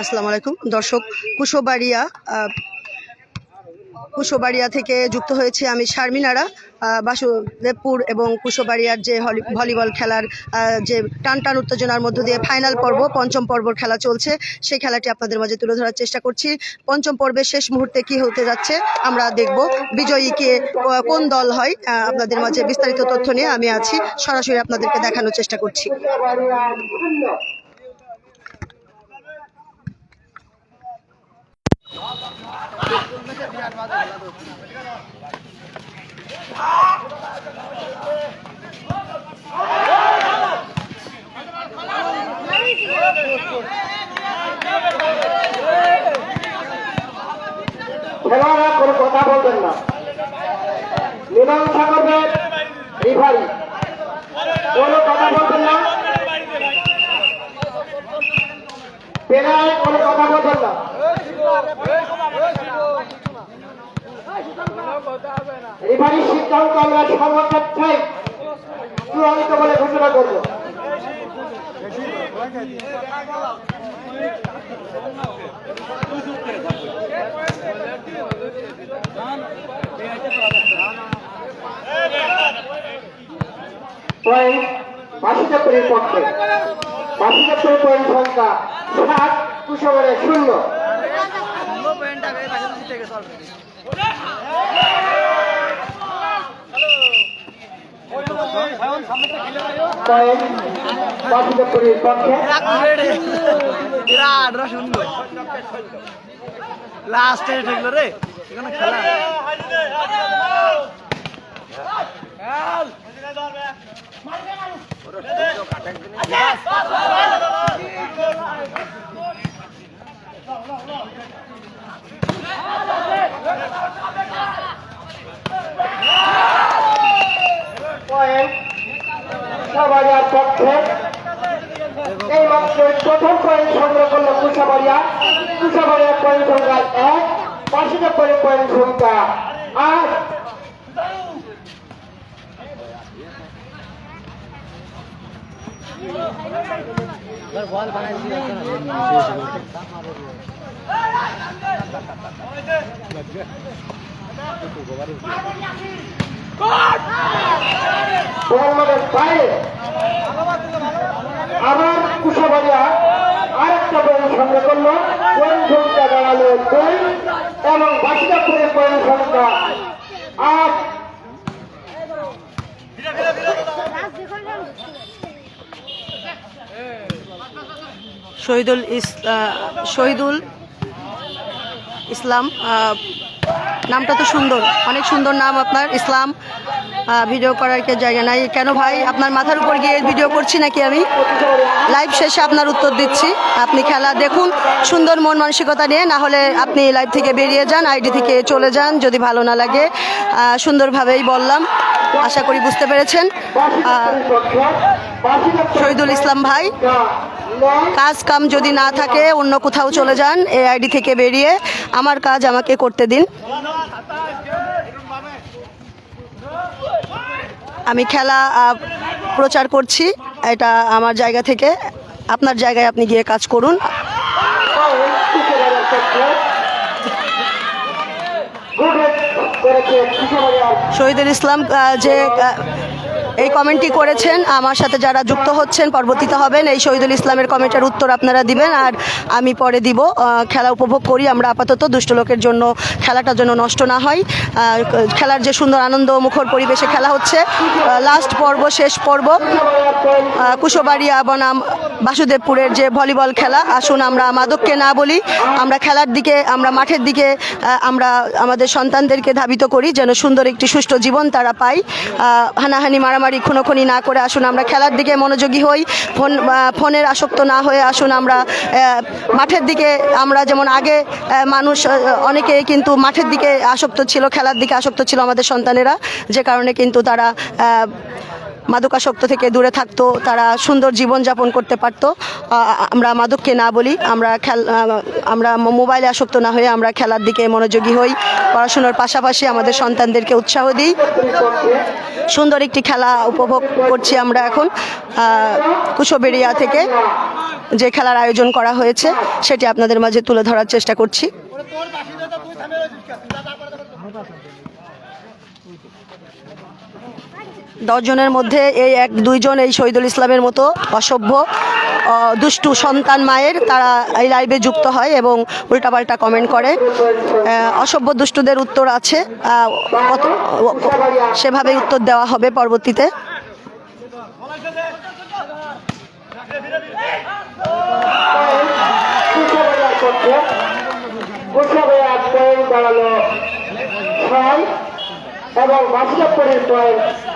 আসসালামু আলাইকুম। দর্শক, কুশোবাড়িয়া কুশোবাড়িয়া থেকে যুক্ত হয়েছে আমি শারমিনারা বাসুদেবপুর এবং কুশোবাড়িয়ার যে ভলিবল খেলার যে টান টান উত্তেজনার মধ্য দিয়ে ফাইনাল পর্ব, পঞ্চম পর্বর খেলা চলছে। সেই খেলাটি আপনাদের মাঝে তুলে ধরার চেষ্টা করছি। পঞ্চম পর্বের শেষ মুহূর্তে কি হতে যাচ্ছে, আমরা দেখব। বিজয়ী কে কোন দল হয় আপনাদের মাঝে বিস্তারিত তথ্য নিয়ে আমি আছি। সরাসরি আপনাদেরকে দেখানোর চেষ্টা করছি। খেলোয়াড়রা কোনো কথা বলবেন না। মীমাংসা করবে রিফারি কোনো কথা বলবেন কথা বলবেন না। রিফারির সিদ্ধান্ত আমরা সর্বক্ষেত্রেই চূড়ান্ত বলে ঘোষণা করব। পয়েন্ট পয়েন্ট শূন্য। পয়েন্ট বাসুদেবপুরের পক্ষে লাস্টে ঠেকলো রে এখানে খেলা পয়েন্ট কুশাবাড়িয়ার পক্ষে এই মাত্র প্রথম পয়েন্ট সংগ্রহ করল কুশাবাড়িয়া। কুশাবাড়িয়ার পয়েন্ট সংখ্যা এক বাসুদেবপুরের পয়েন্ট সংখ্যা আট মোহাম্মদের বাইরে আবার কুশাবাড়িয়া আরেকটা পয়েন্ট সংগ্রহ করল পয়েন্ট সংখ্যা দাঁড়াল এবং বাসুদেবপুরের পয়েন্ট সংখ্যা আট। শহীদুল শহীদুল ইসলাম নামটা তো সুন্দর। অনেক সুন্দর নাম আপনার, ইসলাম ভিডিও করার কে জায়গা নাই। কেন ভাই, আপনার মাথার উপর গিয়ে ভিডিও করছি নাকি আমি? লাইভ শেষে আপনার উত্তর দিচ্ছি। আপনি খেলা দেখুন, সুন্দর মন মানসিকতা নিয়ে, না হলে আপনি লাইভ থেকে বেরিয়ে যান আইডি থেকে চলে যান, যদি ভালো না লাগে। সুন্দরভাবেই বললাম। আশা করি বুঝতে পেরেছেন। শহীদুল ইসলাম ভাই কাজ কাম যদি না থাকে, অন্য কোথাও চলে যান এই আইডি থেকে বেরিয়ে আমার কাজ আমাকে করতে দিন। আমি খেলা প্রচার করছি, এটা আমার জায়গা থেকে। আপনার জায়গায় আপনি গিয়ে কাজ করুন। শহীদুল ইসলাম যে এই কমেন্টটি করেছেন। আমার সাথে যারা যুক্ত হচ্ছেন, পরবর্তীতে হবেন, এই শহীদুল ইসলামের কমেন্টের উত্তর আপনারা দিবেন। আর আমি পরে দিব। খেলা উপভোগ করি। আমরা আপাতত দুষ্ট লোকের জন্য খেলাটা যেন নষ্ট না হয়। খেলার যে সুন্দর আনন্দ মুখর পরিবেশে খেলা হচ্ছে লাস্ট পর্ব, শেষ পর্ব। কুশোবাড়িয়া বনাম বাসুদেবপুরের যে ভলিবল খেলা, আসুন আমরা মাদককে না বলি। আমরা খেলার দিকে, আমরা মাঠের দিকে আমরা আমাদের সন্তানদেরকে ধাবিত করি, যেন সুন্দর একটি সুষ্ঠু জীবন তারা পায়। হানাহানি, মারামারি খুনোখুনি না করে আসুন, আমরা খেলার দিকে মনোযোগী হই, ফোন ফোনের আসক্ত না হয়ে আসুন, আমরা মাঠের দিকে, আমরা যেমন আগে মানুষ অনেকে কিন্তু মাঠের দিকে আসক্ত ছিল, খেলার দিকে আসক্ত ছিল আমাদের সন্তানেরা, যে কারণে কিন্তু তারা মাদকাসক্ত থেকে দূরে থাকতো, তারা সুন্দর জীবনযাপন করতে পারতো। আমরা মাদককে না বলি, আমরা খেল আমরা মোবাইলে আসক্ত না হয়ে আমরা খেলার দিকে মনোযোগী হই। পড়াশুনোর পাশাপাশি আমাদের সন্তানদেরকে উৎসাহ দিই। সুন্দর একটি খেলা উপভোগ করছি আমরা এখন কুশবেরিয়া থেকে যে খেলার আয়োজন করা হয়েছে, সেটি আপনাদের মাঝে তুলে ধরার চেষ্টা করছি। দশজনের মধ্যে এই এক, দুইজন এই শহীদুল ইসলামের মতো অসভ্য দুষ্টু সন্তান মায়ের তারা এই লাইভে যুক্ত হয় এবং উল্টাপাল্টা কমেন্ট করে। অসভ্য, দুষ্টুদের উত্তর আছে। সেভাবেই উত্তর দেওয়া হবে পরবর্তীতে। এবং পয়েন্ট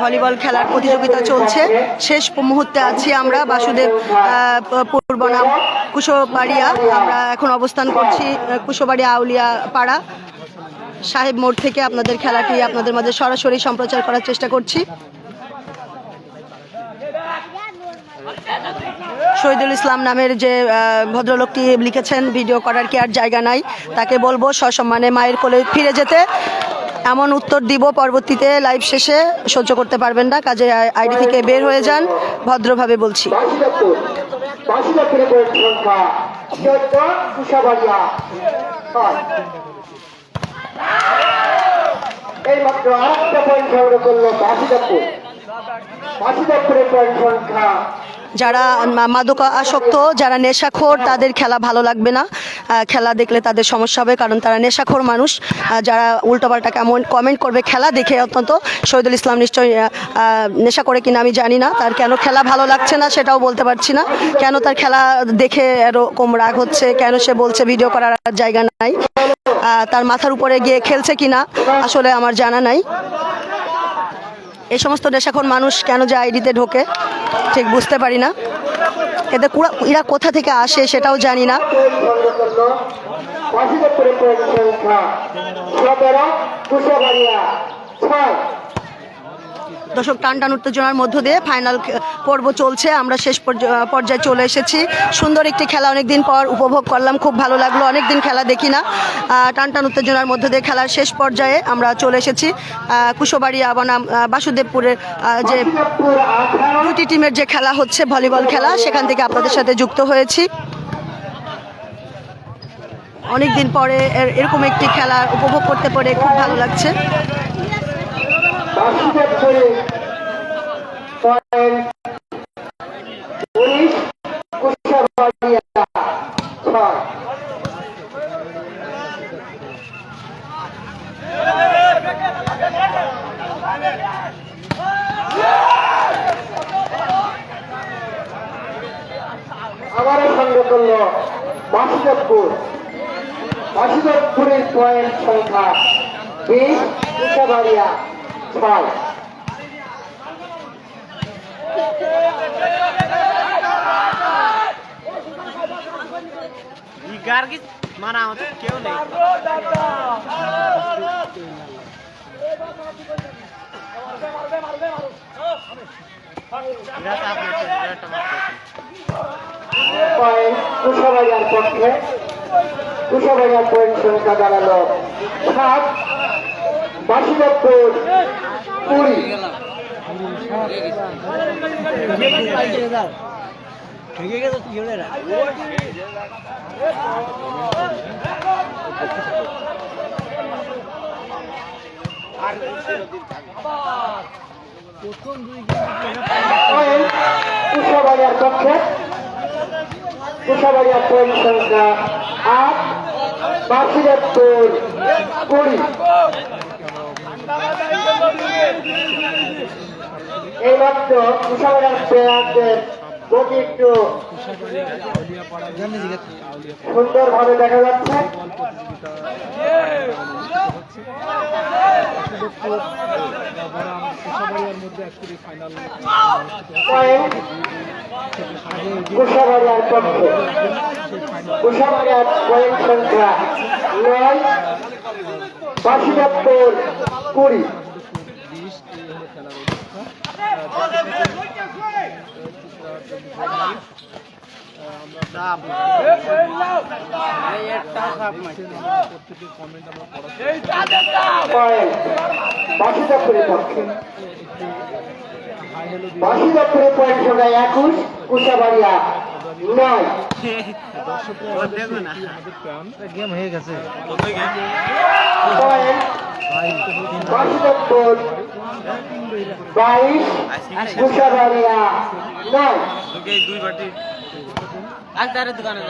ভলিবল খেলার প্রতিযোগিতা চলছে। শেষ মুহূর্তে আছি আমরা, বাসুদেব পূর্বনাম কুশোবাড়িয়া। আমরা এখন অবস্থান করছি কুশোবাড়িয়া আউলিয়া পাড়া। সাহেব মোড় থেকে আপনাদের খেলাটি আপনাদের মাঝে সরাসরি সম্প্রচার করার চেষ্টা করছি। শহীদুল ইসলাম নামের যে ভদ্রলোকটি লিখেছেন, ভিডিও করার কি আর জায়গা নাই? তাকে বলব, সসম্মানে মায়ের কোলে ফিরে যেতে। এমন উত্তর দিব পরবর্তীতে লাইভ শেষে, সহ্য করতে পারবেন না, কাজে আইডি থেকে বের হয়ে যান, ভদ্রভাবে বলছি। বাসিকাপুর বাসিকাপুরের পয়েন্ট সংখ্যা চোদ্দ কুশাবাড়িয়া ছয় এই মাত্র আরেকটা পয়েন্ট সংগ্রহ করল বাসিকাপুর বাসিকাপুরের পয়েন্ট সংখ্যা যারা মাদক আসক্ত যারা নেশাখোর, তাদের খেলা ভালো লাগবে না। খেলা দেখলে তাদের সমস্যা হবে, কারণ তারা নেশাখোর মানুষ। যারা উল্টোপাল্টা কেমন কমেন্ট করবে, খেলা দেখে অত্যন্ত। শহীদুল ইসলাম নিশ্চয়ই নেশা করে কিনা আমি জানি না। তার কেন খেলা ভালো লাগছে না সেটাও বলতে পারছি না। কেন তার খেলা দেখে এরকম রাগ হচ্ছে? কেন সে বলছে ভিডিও করার জায়গা নাই? তার মাথার উপরে গিয়ে খেলছে কিনা? আসলে আমার জানা নাই। এই সমস্ত নেশাখোর মানুষ কেন যে আইডিতে ঢোকে? ঠিক বুঝতে পারি না। এদের কুড়া- এরা কোথা থেকে আসে সেটাও জানি না। দর্শক টান টান উত্তেজনার মধ্য দিয়ে ফাইনাল পর্ব চলছে, আমরা শেষ পর্য- পর্যায়ে চলে এসেছি। সুন্দর একটি খেলা অনেকদিন পর উপভোগ করলাম, খুব ভালো লাগল, অনেকদিন খেলা দেখি না। টান টান উত্তেজনার মধ্যে দিয়ে খেলার শেষ পর্যায়ে আমরা চলে এসেছি। কুশোবাড়িয়া বনাম বাসুদেবপুরের যে দুটি টিমের যে খেলা হচ্ছে, ভলিবল খেলা, সেখান থেকে আপনাদের সাথে যুক্ত হয়েছি। অনেকদিন পরে এর- এরকম একটি খেলা উপভোগ করতে পেরে খুব ভালো লাগছে বাসুদেবপুরে পয়েন্ট উনিশ কুশাবাড়িয়া ছয় আবারও সঙ্গে করল বাসুদেবপুর বাসুদেবপুরের পয়েন্ট সংখ্যা বিশ কুশাবাড়িয়া ছয় ই গার কি মানা আমাদের কেউ নেই। কুশাবাজার পক্ষে কুশাবাজার পয়েন্ট সংখ্যা দাঁড়াল সাত বাসুদেবপুর কুড়ি। পয়েন্ট কুশাবাজার পক্ষে কুশাবাজার পয়েন্ট সংখ্যা আট বাসুদেবপুর কুড়ি এই মাত্র কুশাবাজার প্লেয়ারদের গতি একটু সুন্দরভাবে দেখা যাচ্ছে। বাসিরাপ্তর কুড়ি। ও দেখো না পয়েন্ট বাসিরাপ্তর বাইশ কুশাবাড়িয়া নয়। দোকানে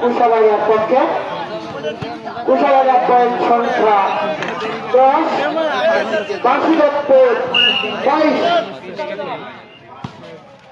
কুশাবাড়িয়ার পক্ষে। কুশাবাড়িয়ার পয়েন্ট সংখ্যা দশ। বাসিরাপ্তর বাইশ।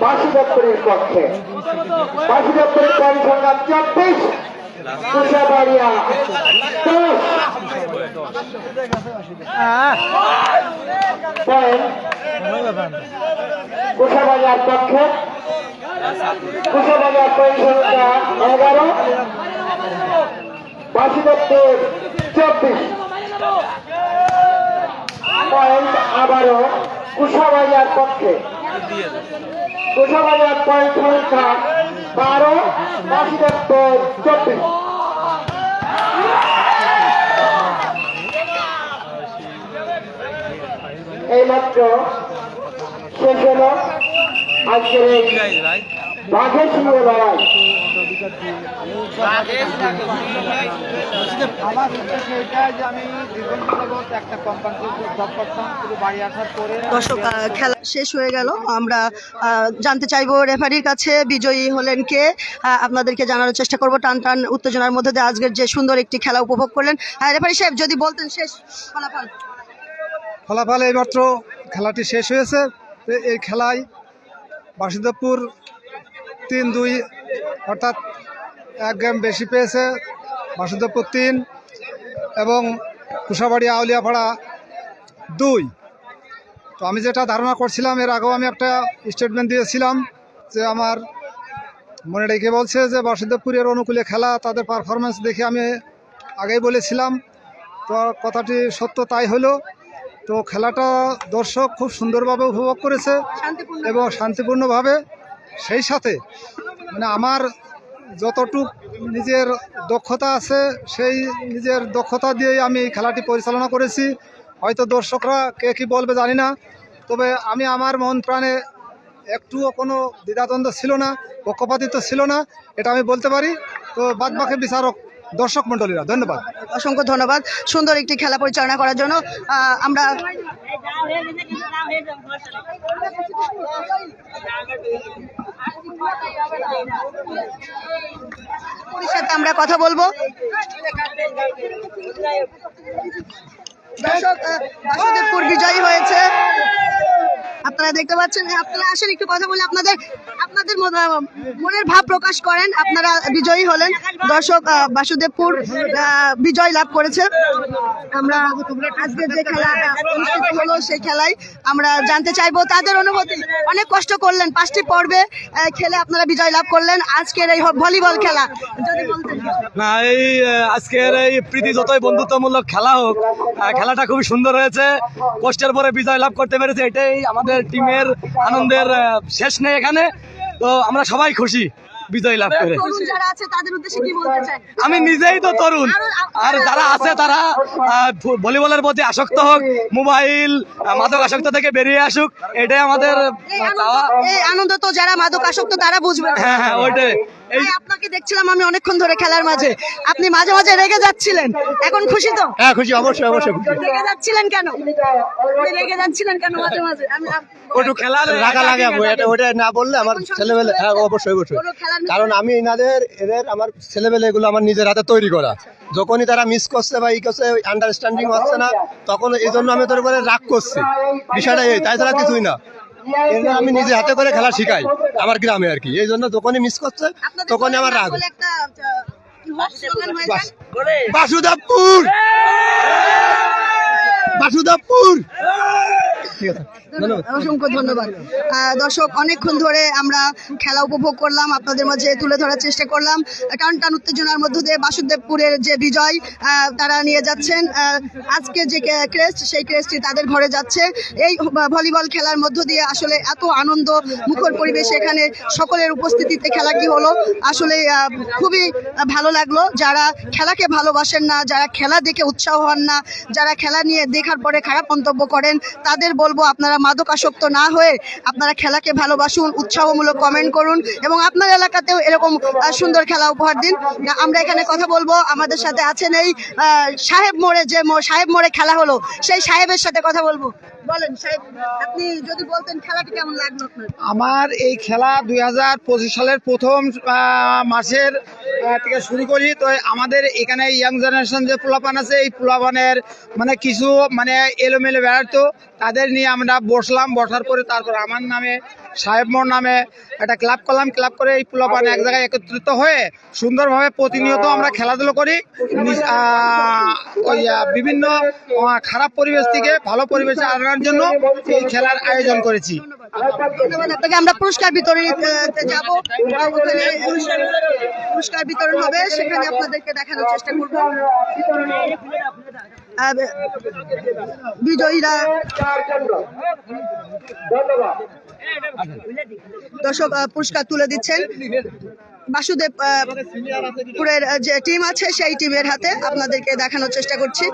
বাসি দপ্তরের পক্ষে। বাসি দপ্তরের কুশাবাড়িয়ার পক্ষে। কুশাবাড়িয়ার পয়েন্ট সংখ্যা এগারো। বাসি দপ্তর চব্বিশ। পয়েন্ট আবারও কুশাবাড়িয়ার পক্ষে। কুশাবাড়িয়ার পয়েন্ট সংখ্যা বারো বাসি দপ্তর চব্বিশ। এইমাত্র শেষ হলো। আজকের এই বাঘের সিংহ লড়াই আমার উদ্দেশ্য এটা যে আমি দীর্ঘদিন একটা কোম্পানিতে জব করতাম কিন্তু বাড়ি আসার পরে দর্শক খেলা শেষ হয়ে গেল। আমরা জানতে চাইব রেফারির কাছে বিজয়ী হলেন কে। আপনাদেরকে জানানোর চেষ্টা করব টান টান উত্তেজনার মধ্যে দিয়ে আজকের যে সুন্দর একটি খেলা উপভোগ করলেন। আহ, রেফারি সাহেব যদি বলতেন শেষ ফলাফল। ফলাফল এইমাত্র খেলাটি শেষ হয়েছে। এই খেলায় বাসুদেবপুর তিন দুই অর্থাৎ এক গেম বেশি পেয়েছে। বাসুদেবপুর তিন এবং কুশাবাড়ি আউলিয়াপাড়া দুই। তো আমি যেটা ধারণা করছিলাম এর আগেও আমি একটা স্টেটমেন্ট দিয়েছিলাম যে আমার মনে রেখে বলছে যে বাসুদেবপুরের অনুকূলে খেলা তাদের পারফরমেন্স দেখে আমি আগেই বলেছিলাম। তো কথাটি সত্য তাই হলো। তো খেলাটা দর্শক খুব সুন্দরভাবে উপভোগ করেছে এবং শান্তিপূর্ণভাবে সেই সাথে মানে আমার যতটুক নিজের দক্ষতা আছে, সেই নিজের দক্ষতা দিয়েই আমি এই খেলাটি পরিচালনা করেছি। হয়তো দর্শকরা কে কী বলবে জানি না, তবে আমি আমার মন প্রাণে একটুও কোনো দ্বিধাদ্বন্দ্ব ছিল না, পক্ষপাতিত্ব ছিল না, এটা আমি বলতে পারি। তো বাদ বাকি বিচারক, দর্শক মণ্ডলীরা, ধন্যবাদ। অসংখ্য ধন্যবাদ। সুন্দর একটি খেলা পরিচালনা করার জন্য আমরা সাথে আমরা কথা বলব। বাসুদেবপুর বিজয়ী হয়েছে। আপনারা দেখতে পাচ্ছেন হ্যাঁ, আপনারা আসেন একটু কথা বলে আপনাদের আপনাদের মনে- মনের ভাব প্রকাশ করেন। আপনারা বিজয়ী হলেন। দর্শক বাসুদেবপুর বিজয় লাভ করেছে। আমরা আজকের যে খেলা অনুষ্ঠিত হলো সেই খেলায় আমরা জানতে চাইব। তাদের অনুভূতি, অনেক কষ্ট করলেন। পাঁচটি পর্বে খেলে আপনারা বিজয় লাভ করলেন। আজকের এই ভলিবল খেলা না, এই আজকের এই প্রীতি যতই বন্ধুত্বমূলক খেলা হোক খেলাটা খুবই সুন্দর হয়েছে। কষ্টের পরে বিজয় লাভ করতে পেরেছে। এটাই আমাদের টিমের আনন্দের শেষ নেই এখানে। তো আমরা সবাই খুশি বিজয় লাভ করে। আমি নিজেই তো তরুণ। আর যারা আছে তারা ভলিবলের প্রতি আসক্ত হোক মোবাইল মাদক আসক্ত থেকে বেরিয়ে আসুক এটাই আমাদের এই আনন্দ চাওয়া। এই আনন্দ তো যারা মাদক আসক্ত তারা বুঝবে। হ্যাঁ হ্যাঁ ওইটাই। আপনাকে দেখছিলাম আমি অনেকক্ষণ ধরে খেলার মাঝে। আপনি মাঝে মাঝে রেগে যাচ্ছিলেন। এখন খুশি তো? হ্যাঁ খুশি অবশ্যই অবশ্যই রেগে যাচ্ছিলেন কেন? রেগে যাচ্ছিলেন কেন মাঝে মাঝে? আমি ওটু খেলা রাখা লাগে এটা ওটা না বললে আমার ছেলেবেলে হ্যাঁ অবশ্যই অবশ্যই। কারণ আমি এনাদের এদের আমার ছেলেবেলে এগুলো আমার নিজের হাতে তৈরি করা। যখনই তারা মিস করছে বা ই করছে আন্ডারস্ট্যান্ডিং হচ্ছে না তখন এই জন্য আমি তোর উপরে রাগ করছি। বিষয়টা এই তাই ছাড়া কিছুই না। এই জন্য আমি নিজে হাতে করে খেলা শিখাই আমার গ্রামে আর কি। এই জন্য দোকানে মিস করছে দোকানে তখনই আমার রাগ? বাসুদেবপুর! বাসুদেবপুর। অসংখ্য ধন্যবাদ। দর্শক, অনেকক্ষণ ধরে আমরা খেলা উপভোগ করলাম, আপনাদের মাঝে তুলে ধরার চেষ্টা করলাম। টান টান উত্তেজনার মধ্য দিয়ে বাসুদেবপুরের যে বিজয় তারা নিয়ে যাচ্ছেন। আজকে যে ক্রেস্ট, সেই ক্রেস্টটি তাদের ঘরে যাচ্ছে। এই ভলিবল খেলার মধ্য দিয়ে আসলে এত আনন্দ, মুখর পরিবেশ এখানে সকলের উপস্থিতিতে খেলা খেলাটি হলো? আসলে খুবই ভালো লাগল। যারা খেলাকে ভালোবাসেন না, যারা খেলা দেখে উৎসাহ হন না, যারা খেলা নিয়ে দেখার পরে খারাপ মন্তব্য করেন, তাদের বলব আপনারা মাদকাসক্ত না হয়ে আপনারা খেলাকে ভালোবাসুন, উৎসাহমূলক কমেন্ট করুন এবং আপনার এলাকাতেও এরকম সুন্দর খেলা উপহার দিন। আমরা এখানে কথা বলব, আমাদের সাথে আছেন এই সাহেব মোড়ে যে সাহেব মোড়ে খেলা হলো, সেই সাহেবের সাথে কথা বলব। বলেন আপনি যদি বলতেন খেলাটি কেমন লাগল আমার এই খেলা দুই হাজার পঁচিশ সালের প্রথম মাসের থেকে শুরু করি। তো আমাদের এখানে ইয়াং জেনারেশন যে পোলাপান আছে, এই পোলাপানের মানে কিছু মানে এলোমেলো বেড়াতো। তাদের নিয়ে আমরা বসলাম, বসার পরে তারপর আমার নামে, সাহেব মোড় নামে একটা ক্লাব করলাম। ক্লাব করে এই পোলাপান এক জায়গায় একত্রিত হয়ে সুন্দরভাবে প্রতিনিয়ত আমরা খেলাধুলো করি। ওই বিভিন্ন খারাপ পরিবেশ থেকে ভালো পরিবেশে আনার জন্য এই খেলার আয়োজন করেছি। আমরা পুরস্কার বিতরণ যাব। পুরস্কার বিতরণ হবে। সেখানে আপনাদেরকে দেখানোর চেষ্টা বিজয়ীরা। দর্শক পুরস্কার তুলে দিচ্ছেন। বাসুদেব পুরের যে টিম আছে, সেই টিমের হাতে আপনাদেরকে দেখানোর চেষ্টা করছি।